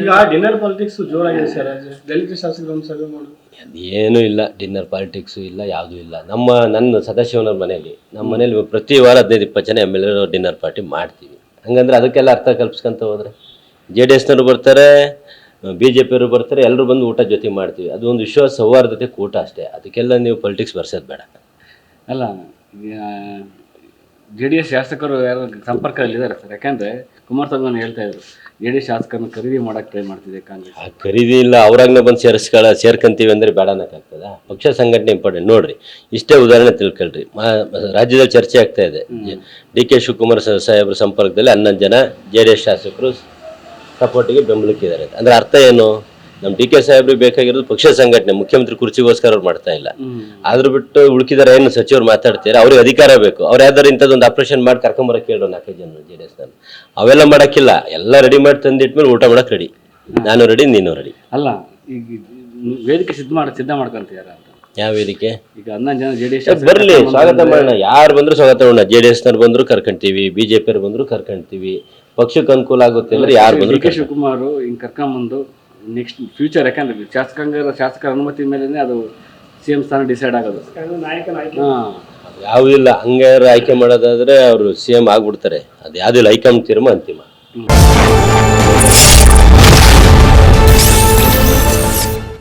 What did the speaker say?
ಈಗ dinner politics ಜೋರಾಗಿದೆ sir ದಲಿತ ಶಾಸಕರನ್ನು ಸಭೆ ಮಾಡೋದು. ಏನೂ ಇಲ್ಲ ಡಿನ್ನರ್ ಪಾಲಿಟಿಕ್ಸು ಇಲ್ಲ ಯಾವುದೂ ಇಲ್ಲ. ನಮ್ಮ ನನ್ನ ಸದಾಶಿವನವ್ರ ಮನೆಯಲ್ಲಿ ನಮ್ಮ ಮನೇಲಿ ಪ್ರತಿ ವಾರ ಹದಿನೈದು ಇಪ್ಪತ್ತು ಜನ M L A dinner party ಮಾಡ್ತೀವಿ. ಹಂಗಂದ್ರೆ ಅದಕ್ಕೆಲ್ಲ ಅರ್ಥ ಕಲ್ಪಿಸ್ಕೊಂತ ಹೋದ್ರೆ ಜೆ ಡಿ ಎಸ್ನವರು ಬರ್ತಾರೆ ಬಿ ಜೆ ಪಿಯವರು ಬರ್ತಾರೆ ಎಲ್ಲರೂ ಬಂದು ಊಟ ಜೊತೆ ಮಾಡ್ತೀವಿ. ಅದು ಒಂದು ವಿಶ್ವ ಸೌಹಾರ್ದತೆ ಕೂಟ ಅಷ್ಟೇ. ಅದಕ್ಕೆಲ್ಲ ನೀವು ಪೊಲಿಟಿಕ್ಸ್ ಬರ್ಸೋದು ಬೇಡ. ಅಲ್ಲ ಜೆ ಡಿ ಎಸ್ ಶಾಸಕರು ಯಾರು ಸಂಪರ್ಕದಲ್ಲಿದ್ದಾರೆ ಸರ್? ಯಾಕಂದ್ರೆ ಕುಮಾರಸ್ವಾಮಿ ಅವ್ರು ಹೇಳ್ತಾ ಇದ್ರು ಜೆ ಡಿ ಎಸ್ ಶಾಸಕರನ್ನು ಖರೀದಿ ಮಾಡಕ್ ಟ್ರೈ ಮಾಡ್ತಿದೆ ಕಾಂಗ್ರೆಸ್. ಆ ಖರೀದಿ ಇಲ್ಲ ಅವ್ರಾಗ್ನ ಬಂದು ಸೇರಿಸ್ಕೊಳ್ಳ ಸೇರ್ಕೊಂತೀವಿ ಅಂದ್ರೆ ಬೇಡ ಅನ್ನಕ್ಕಾಗ್ತದ ಪಕ್ಷ ಸಂಘಟನೆ ಇಂಪಾರ್ಟೆಂಟ್ ನೋಡ್ರಿ ಇಷ್ಟೇ ಉದಾಹರಣೆ ತಿಳ್ಕೊಳ್ರಿ. ಮಾ ರಾಜ್ಯದಲ್ಲಿ ಚರ್ಚೆ ಆಗ್ತಾ ಇದೆ. ಡಿ ಕೆ ಶಿವಕುಮಾರ್ ಸ- ಸಾಹೇಬ್ರ ಸಂಪರ್ಕದಲ್ಲಿ ಹನ್ನೊಂದು ಜನ ಜೆ ಡಿ ಎಸ್ ಶಾಸಕರು ಸಪೋರ್ಟಿಗೆ ಬೆಂಬಲಕ್ಕಿದ್ದಾರೆ ಅಂದ್ರೆ ಅರ್ಥ ಏನು? ನಮ್ಮ ಡಿ ಕೆ ಸಾಹೇಬ್ರಿಗೆ ಬೇಕಾಗಿರೋದು ಪಕ್ಷ ಸಂಘಟನೆ ಮುಖ್ಯಮಂತ್ರಿ ಕುರ್ಚಿಗೋಸ್ಕರ ಅವ್ರು ಮಾಡ್ತಾ ಇಲ್ಲ. ಆದ್ರೂ ಬಿಟ್ಟು ಉಳ್ಕಿದಾರೆ ಏನು ಸಚಿವರು ಮಾತಾಡ್ತಾರೆ? ಅವ್ರಿಗೆ ಅಧಿಕಾರ ಬೇಕು. ಅವ್ರು ಯಾವ್ದಾರು ಇಂಥದ್ದೊಂದು ಆಪರೇಷನ್ ಮಾಡಿ ಕರ್ಕೊಂಬರಕ್ಕೆ ಕೇಳೋ ನಾಲ್ಕೈದು ಜನ ಜೆ ಡಿ ನಾನು ಅವೆಲ್ಲ ಮಾಡಕ್ಕಿಲ್ಲ. ಎಲ್ಲ ರೆಡಿ ಮಾಡಿ ತಂದಿಟ್ಮೇಲೆ ಊಟ ಮಾಡಕ್ ರೆಡಿ ನಾನು ರೆಡಿ ನೀನು ರೆಡಿ ಅಲ್ಲ ಈಗ ವೇದಿಕೆ ಸಿದ್ಧ ಮಾಡಿ ಸಿದ್ಧ ಮಾಡ್ಕೊಂತಿದಾರ ಅಂತ. ಯಾವ ವೇದಿಕೆ? ಈಗ ಹನ್ನೊಂದು ಜನ ಜೆ ಡಿ ಎಸ್ ಬರ್ಲಿ ಸ್ವಾಗತ ಮಾಡೋಣ. ಯಾರು ಬಂದ್ರು ಸ್ವಾಗತ ಮಾಡೋಣ. ಜೆ ಡಿ ಎಸ್ನವ್ರು ಬಂದ್ರು ಕರ್ಕೊಂತೀವಿ ಬಿಜೆಪಿ ಬಂದ್ರು ಕರ್ಕೊಂತೀವಿ. ಪಕ್ಷಕ್ಕೆ ಅನುಕೂಲ ಆಗುತ್ತೆ ಅಂದ್ರೆ ಯಾರು ಬಂದ್ರು ಕೆ ಶಿವಕುಮಾರ್ ಹಿಂಗ್ ಕರ್ಕೊಂಬಂದು ನೆಕ್ಸ್ಟ್ ಫ್ಯೂಚರ್ ಯಾಕಂದ್ರೆ ಶಾಸಕಾಂಗ ಶಾಸಕರ ಅನುಮತಿ ಮೇಲೇ ಅದು ಸಿ ಎಂ ಸ್ಥಾನ ಡಿಸೈಡ್ ಆಗೋದು. ಹಾಂ ಆಯ್ಕೆ. ಹಾ. ಯಾವುದಿಲ್ಲ ಹಂಗಾರ ಆಯ್ಕೆ ಮಾಡೋದಾದ್ರೆ ಅವರು ಸಿ ಎಂ ಆಗ್ಬಿಡ್ತಾರೆ. ಅದು ಯಾವ್ದಿಲ್ಲ ಹೈಕಮಾಂಡ್ ತೀರ್ಮ ಅಂತಿಮ.